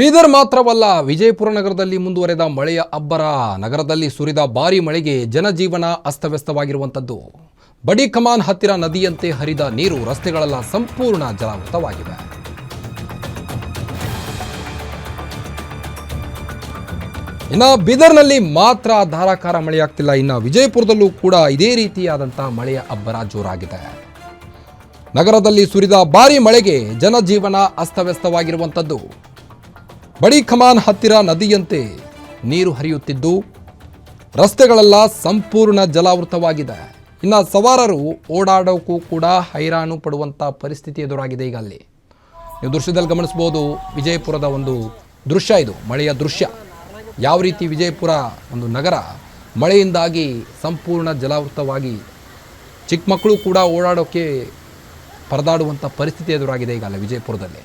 ಬೀದರ್ ಮಾತ್ರವಲ್ಲ, ವಿಜಯಪುರ ನಗರದಲ್ಲಿ ಮುಂದುವರೆದ ಮಳೆಯ ಅಬ್ಬರ. ನಗರದಲ್ಲಿ ಸುರಿದ ಭಾರಿ ಮಳೆಗೆ ಜನಜೀವನ ಅಸ್ತವ್ಯಸ್ತವಾಗಿರುವಂಥದ್ದು. ಬಡಿ ಕಮಾನ್ ಹತ್ತಿರ ನದಿಯಂತೆ ಹರಿದ ನೀರು ರಸ್ತೆಗಳೆಲ್ಲ ಸಂಪೂರ್ಣ ಜಲಾವೃತವಾಗಿವೆ ಇನ್ನು ಬೀದರ್ನಲ್ಲಿ ಮಾತ್ರ ಧಾರಾಕಾರ ಮಳೆಯಾಗ್ತಿಲ್ಲ. ಇನ್ನು ವಿಜಯಪುರದಲ್ಲೂ ಕೂಡ ಇದೇ ರೀತಿಯಾದಂಥ ಮಳೆಯ ಅಬ್ಬರ ಜೋರಾಗಿದೆ. ನಗರದಲ್ಲಿ ಸುರಿದ ಭಾರಿ ಮಳೆಗೆ ಜನಜೀವನ ಅಸ್ತವ್ಯಸ್ತವಾಗಿರುವಂಥದ್ದು. ಬಡಿ ಖಮಾನ್ ಹತ್ತಿರ ನದಿಯಂತೆ ನೀರು ಹರಿಯುತ್ತಿದ್ದು, ರಸ್ತೆಗಳೆಲ್ಲ ಸಂಪೂರ್ಣ ಜಲಾವೃತವಾಗಿದೆ. ಇನ್ನು ಸವಾರರು ಓಡಾಡೋಕ್ಕೂ ಕೂಡ ಹೈರಾಣು ಪಡುವಂಥ ಪರಿಸ್ಥಿತಿ ಎದುರಾಗಿದೆ ಈಗ ಅಲ್ಲಿ. ನೀವು ದೃಶ್ಯದಲ್ಲಿ ಗಮನಿಸ್ಬೋದು ವಿಜಯಪುರದ ಒಂದು ದೃಶ್ಯ ಇದು, ಮಳೆಯ ದೃಶ್ಯ. ಯಾವ ರೀತಿ ವಿಜಯಪುರ ಒಂದು ನಗರ ಮಳೆಯಿಂದಾಗಿ ಸಂಪೂರ್ಣ ಜಲಾವೃತವಾಗಿ ಚಿಕ್ಕ ಮಕ್ಕಳು ಕೂಡ ಓಡಾಡೋಕ್ಕೆ ಪರದಾಡುವಂಥ ಪರಿಸ್ಥಿತಿ ಎದುರಾಗಿದೆ ಈಗ ಅಲ್ಲಿ ವಿಜಯಪುರದಲ್ಲಿ.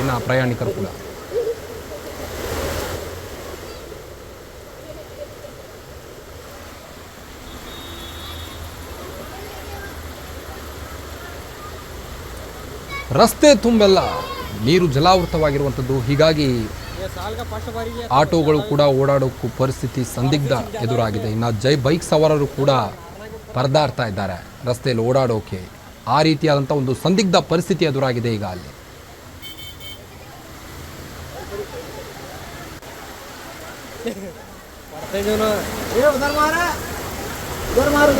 ಇನ್ನು ಪ್ರಯಾಣಿಕರು ಕೂಡ. ರಸ್ತೆ ತುಂಬೆಲ್ಲ ನೀರು ಜಲಾವೃತವಾಗಿರುವಂಥದ್ದು. ಹೀಗಾಗಿ ಆಟೋಗಳು ಕೂಡ ಓಡಾಡೋಕ್ಕೂ ಪರಿಸ್ಥಿತಿ ಸಂದಿಗ್ಧ ಎದುರಾಗಿದೆ. ಇನ್ನು ಜೈ ಬೈಕ್ ಸವಾರರು ಕೂಡ ಪರದಾಡ್ತಾ ಇದ್ದಾರೆ. ರಸ್ತೆಯಲ್ಲಿ ಓಡಾಡೋಕೆ. ಆ ರೀತಿಯಾದಂಥ ಒಂದು ಸಂದಿಗ್ಧ ಪರಿಸ್ಥಿತಿ ಎದುರಾಗಿದೆ ಈಗ ಅಲ್ಲಿ. ಉದರ್ ಮಾರ ಮಾರ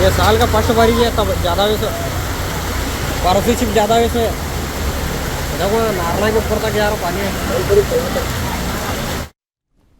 ये साल का फ़र्स्ट बारी है, तब ज़्यादा वैसे छिप ज़्यादा वैसे। देखो, नारना के ऊपर तक यार पानी है।